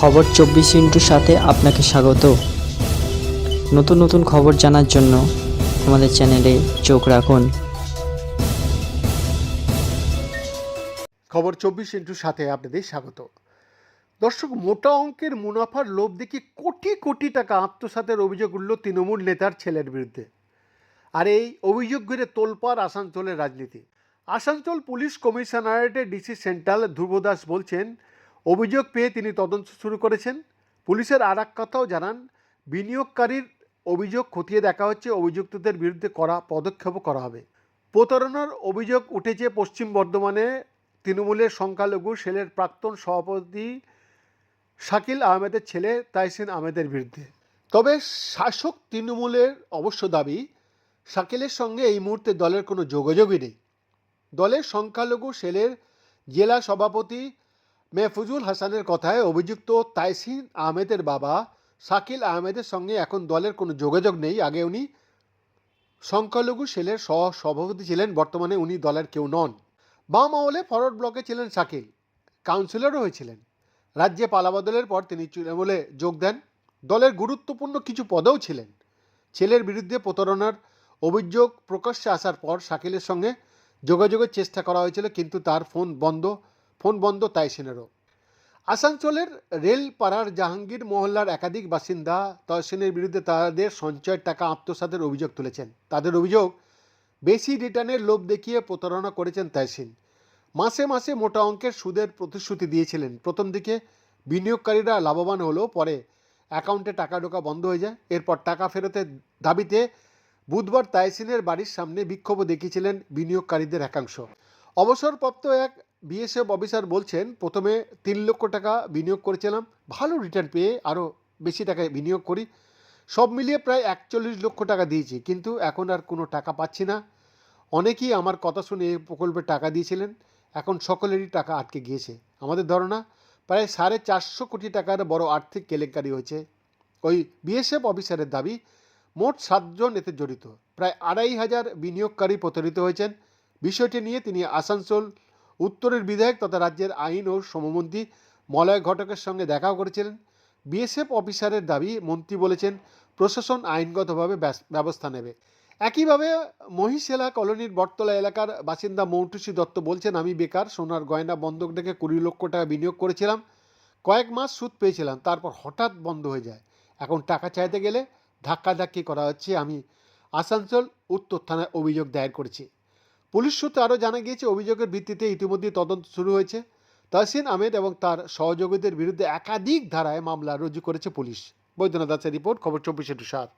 খবর চব্বিশ ইন্টুর সাথে আপনাকে স্বাগত। নতুন নতুন খবর জানার জন্য আমাদের চ্যানেলে চোখ রাখুন। খবর চব্বিশ ইন্টুর সাথে আপনাদের স্বাগত। দর্শক, মোটা অঙ্কের মুনাফার লোভ দেখি কোটি কোটি টাকা আত্মসাতের অভিযোগ উঠল তৃণমূল নেতার ছেলের বিরুদ্ধে। আর এই অভিযোগ ঘিরে তোলপাড় আসানসোলের রাজনীতি। আসানসোল পুলিশ কমিশনারেটের ডিসি সেন্ট্রাল ধ্রুব দাস বলছেন অভিযোগ পেয়ে তিনি তদন্ত শুরু করেছেন। পুলিশের আর এক কথাও জানান, বিনিয়োগকারীর অভিযোগ খতিয়ে দেখা হচ্ছে, অভিযুক্তদের বিরুদ্ধে করা পদক্ষেপও করা হবে। প্রতারণার অভিযোগ উঠেছে পশ্চিম বর্ধমানে তৃণমূলের সংখ্যালঘু সেলের প্রাক্তন সভাপতি শাকিল আহমেদের ছেলে তাইসিন আহমেদের বিরুদ্ধে। তবে শাসক তৃণমূলের অবশ্য দাবি, শাকিলের সঙ্গে এই মুহূর্তে দলের কোনো যোগাযোগই নেই। দলের সংখ্যালঘু সেলের জেলা সভাপতি মেহফুজুল হাসানের কথায় অভিযুক্ত তাইসিন আহমেদের বাবা শাকিল আহমেদের সঙ্গে এখন দলের কোনো যোগাযোগ নেই। আগে উনি সংখ্যালঘু সেলের সহ সভাপতি ছিলেন, বর্তমানে উনি দলের কেউ নন। বাম আমলে ফরওয়ার্ড ব্লকে ছিলেন শাকিল, কাউন্সিলরও হয়েছিলেন। রাজ্যে পালাবদলের পর তিনি তৃণমূলে যোগ দেন। দলের গুরুত্বপূর্ণ কিছু পদেও ছিলেন। ছেলের বিরুদ্ধে প্রতারণার অভিযোগ প্রকাশ্যে আসার পর শাকিলের সঙ্গে যোগাযোগের চেষ্টা করা হয়েছিল, কিন্তু তার ফোন বন্ধ। ফোন বন্ধ তাইসিনেরও আসানসোলের রেলপাড়ার জাহাঙ্গীর মহল্লার একাধিক বাসিন্দা তহসিনের বিরুদ্ধে তাদের সঞ্চয়ের টাকা আত্মসাতের অভিযোগ তুলেছেন। তাদের অভিযোগ, বেশি রিটার্নের লোভ দেখিয়ে প্রতারণা করেছেন তহসিন মাসে মাসে মোটা অঙ্কের সুদের প্রতিশ্রুতি দিয়েছিলেন। প্রথম দিকে বিনিয়োগকারীরা লাভবান হলেও পরে অ্যাকাউন্টে টাকা ঢোকা বন্ধ হয়ে যায়। এরপর টাকা ফেরতের দাবিতে বুধবার তাইসিনের বাড়ির সামনে বিক্ষোভ দেখিয়েছিলেন বিনিয়োগকারীদের একাংশ। অবসরপ্রাপ্ত এক বিএসএফ অফিসার বলছেন, প্রথমে তিন লক্ষ টাকা বিনিয়োগ করেছিলাম। ভালো রিটার্ন পেয়ে আরও বেশি টাকায় বিনিয়োগ করি। সব মিলিয়ে প্রায় একচল্লিশ লক্ষ টাকা দিয়েছি, কিন্তু এখন আর কোনো টাকা পাচ্ছি না। অনেকেই আমার কথা শুনে এই প্রকল্পে টাকা দিয়েছিলেন। এখন সকলেরই টাকা আটকে গিয়েছে। আমাদের ধারণা, প্রায় সাড়ে চারশো কোটি টাকার বড় আর্থিক কেলেঙ্কারি হয়েছে। ওই বিএসএফ অফিসারের দাবি, মোট সাতজন এতে জড়িত। প্রায় আড়াই হাজার বিনিয়োগকারী প্রতারিত হয়েছেন। বিষয়টি নিয়ে তিনি আসানসোল উত্তরের বিধায়ক তথা রাজ্যের আইন ও শ্রমমন্ত্রী মলয় ঘটকের সঙ্গে দেখাও করেছিলেন। বিএসএফ অফিসারের দাবি, মন্ত্রী বলেছেন, প্রশাসন আইনগতভাবে ব্যবস্থা নেবে। একইভাবে মহিষেলা কলোনির বটতলা এলাকার বাসিন্দা মৌটুসী দত্ত বলছেন, আমি বেকার, সোনার গয়না বন্ধক রেখে কুড়ি লক্ষ টাকা বিনিয়োগ করেছিলাম। কয়েক মাস সুদ পেয়েছিলাম, তারপর হঠাৎ বন্ধ হয়ে যায়। এখন টাকা চাইতে গেলে ধাক্কাধাক্কি করা হচ্ছে। আমি আসানসোল উত্তর থানায় অভিযোগ দায়ের করেছি। পুলিশ সূত্রে আরও জানা গিয়েছে, অভিযোগের ভিত্তিতে ইতিমধ্যে তদন্ত শুরু হয়েছে। তহসিন আহমেদ এবং তার সহযোগীদের বিরুদ্ধে একাধিক ধারায় মামলা রুজু করেছে পুলিশ। বৈদ্যনাথ দাসের রিপোর্ট, খবর চব্বিশে টু সাত